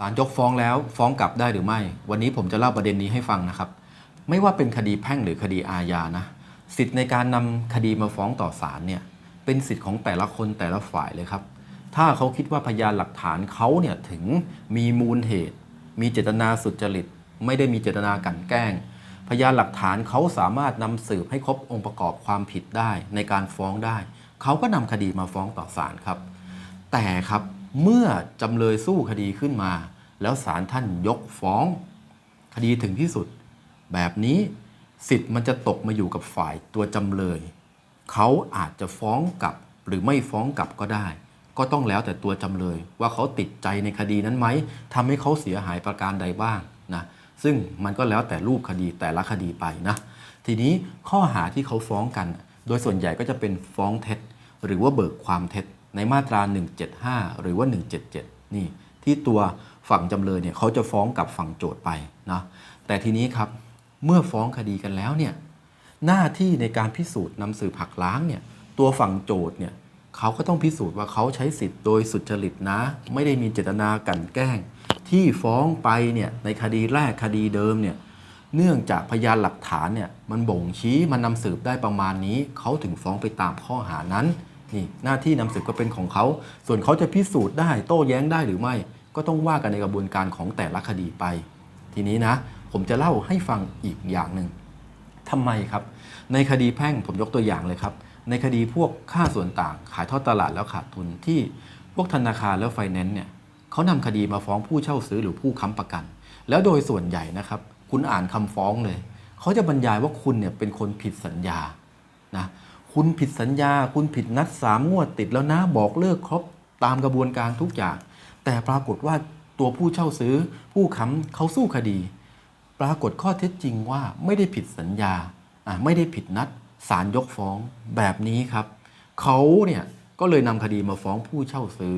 ศาลยกฟ้องแล้วฟ้องกลับได้หรือไม่ วันนี้ผมจะเล่าประเด็นนี้ให้ฟังนะครับ ไม่ว่าเป็นคดีแพ่งหรือคดีอาญานะสิทธิ์ในการนำคดีมาฟ้องต่อศาลเนี่ยเป็นสิทธิ์ของแต่ละคนแต่ละฝ่ายเลยครับ ถ้าเขาคิดว่าพยานหลักฐานเขาเนี่ยถึงมีมูลเหตุ มีเจตนาสุจริต ไม่ได้มีเจตนากันแกล้ง พยานหลักฐานเขาสามารถนำสืบให้ครบองค์ประกอบความผิดได้ในการฟ้องได้ เขาก็นำคดีมาฟ้องต่อศาลครับ แต่ครับ เมื่อจำเลยสู้คดีขึ้นมา แล้วศาลท่านยกฟ้อง คดีถึงที่สุด แบบนี้สิทธิ์มันจะตกมาอยู่กับฝ่ายตัวจำเลย เขาอาจจะฟ้องกลับหรือไม่ฟ้องกลับก็ได้ ก็ต้องแล้วแต่ตัวจำเลย ว่าเขาติดใจในคดีนั้นไหมทำให้เขาเสียหายประการใดบ้างนะซึ่งมันก็แล้วแต่รูปคดีแต่ละคดีไปนะทีนี้ข้อหาที่เขาฟ้องกัน โดยส่วนใหญ่ก็จะเป็นฟ้องเท็จ หรือว่าเบิกความเท็จ ในมาตรา 175 หรือว่า 177 นี่ที่ตัวฝั่งจำเลยเนี่ยเขาจะฟ้องกับฝั่งโจทย์ไปนะแต่ทีนี้ครับเมื่อฟ้องคดีกันแล้วเนี่ยหน้าที่ในการพิสูจน์นำสืบหักล้างเนี่ยตัวฝั่งโจทย์เนี่ยเขาก็ต้องพิสูจน์ว่าเขาใช้สิทธิ์โดยสุจริตนะ ไม่ได้มีเจตนากันแกล้ง ที่ฟ้องไปเนี่ยในคดีแรกคดีเดิมเนี่ยเนื่องจากพยานหลักฐานเนี่ยมันบ่งชี้มันนำสืบได้ประมาณนี้ เขาถึงฟ้องไปตามข้อหานั้น นี่หน้าที่นำสืบก็เป็นของเขา ส่วนเขาจะพิสูจน์ได้โต้แย้งได้หรือไม่ ก็ต้องว่ากันในกระบวนการของแต่ละคดีไป ทีนี้นะ ผมจะเล่าให้ฟังอีกอย่างหนึ่งทำไมครับ ในคดีแพ่งผมยกตัวอย่างเลยครับ ในคดีพวกค่าส่วนต่างขายทอดตลาดแล้วขาดทุนที่พวกธนาคารแล้วไฟแนนซ์เนี่ยเขานำคดีมาฟ้องผู้เช่าซื้อหรือผู้ค้ำประกัน แล้วโดยส่วนใหญ่นะครับ คุณอ่านคำฟ้องเลย เขาจะบรรยายว่าคุณเนี่ยเป็นคนผิดสัญญานะ คุณผิดสัญญา คุณผิดนัดสามงวดติดแล้วนะบอกเลิกครบตามกระบวนการทุกอย่าง แต่ปรากฏว่าตัวผู้เช่าซื้อ ผู้ค้ำเขาสู้คดี ปรากฏข้อเท็จจริงว่าไม่ได้ผิดสัญญาไม่ได้ผิดนัดศาลยกฟ้องแบบนี้ครับเขาเนี่ยก็เลยนำคดีมาฟ้องผู้เช่าซื้อ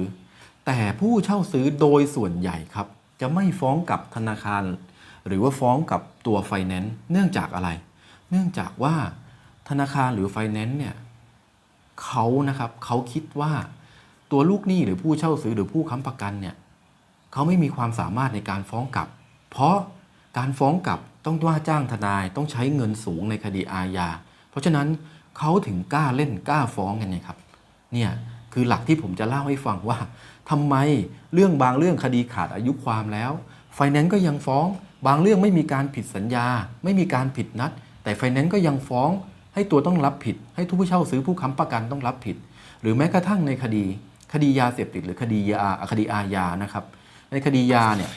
แต่ผู้เช่าซื้อโดยส่วนใหญ่ครับ จะไม่ฟ้องกับธนาคาร หรือว่าฟ้องกับตัวไฟแนนซ์เนื่องจากอะไร เนื่องจากว่า ธนาคารหรือไฟแนนซ์เนี่ยเขานะครับเขาคิดว่าตัวลูกหนี้หรือผู้เช่าซื้อหรือผู้ค้ำประกันเนี่ยเขาไม่มีความสามารถในการฟ้องกลับ เพราะการฟ้องกลับต้องว่าจ้างทนายต้องใช้เงินสูงในคดีอาญาเพราะฉะนั้นเขาถึงกล้าเล่นกล้าฟ้องกันไงครับเนี่ยคือหลักที่ผมจะเล่าให้ฟังว่าทำไมเรื่องบางเรื่องคดีขาดอายุความแล้วไฟแนนซ์ก็ยังฟ้อง บางเรื่องไม่มีการผิดสัญญา ไม่มีการผิดนัด แต่ไฟแนนซ์ก็ยังฟ้อง ให้ตัวต้องรับผิด ให้ผู้เช่าซื้อผู้ค้ำประกันต้องรับผิด หรือแม้กระทั่งในคดี คดียาเสพติด หรือคดียาคดีอาญานะครับ ในคดียาเนี่ย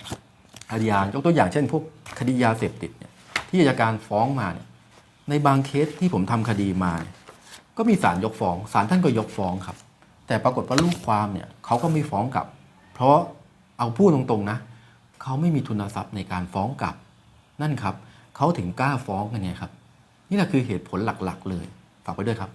คดียายกตัวอย่างเช่น พวกคดียาเสพติดเนี่ยที่อัยการฟ้องมาเนี่ยในบางเคสที่ผมทำคดีมา ก็มีศาลยกฟ้องศาลท่านก็ยกฟ้องครับ แต่ปรากฏว่าลูกความเนี่ยเขาก็ไม่ฟ้องกลับ เพราะเอาพูดตรงๆนะเขาไม่มีทุนทรัพย์ในการฟ้องกลับ นั่นครับเขาถึงกล้าฟ้องกันไงครับ นี่แหละคือเหตุผลหลักๆ เลย ฝากไว้ด้วยครับ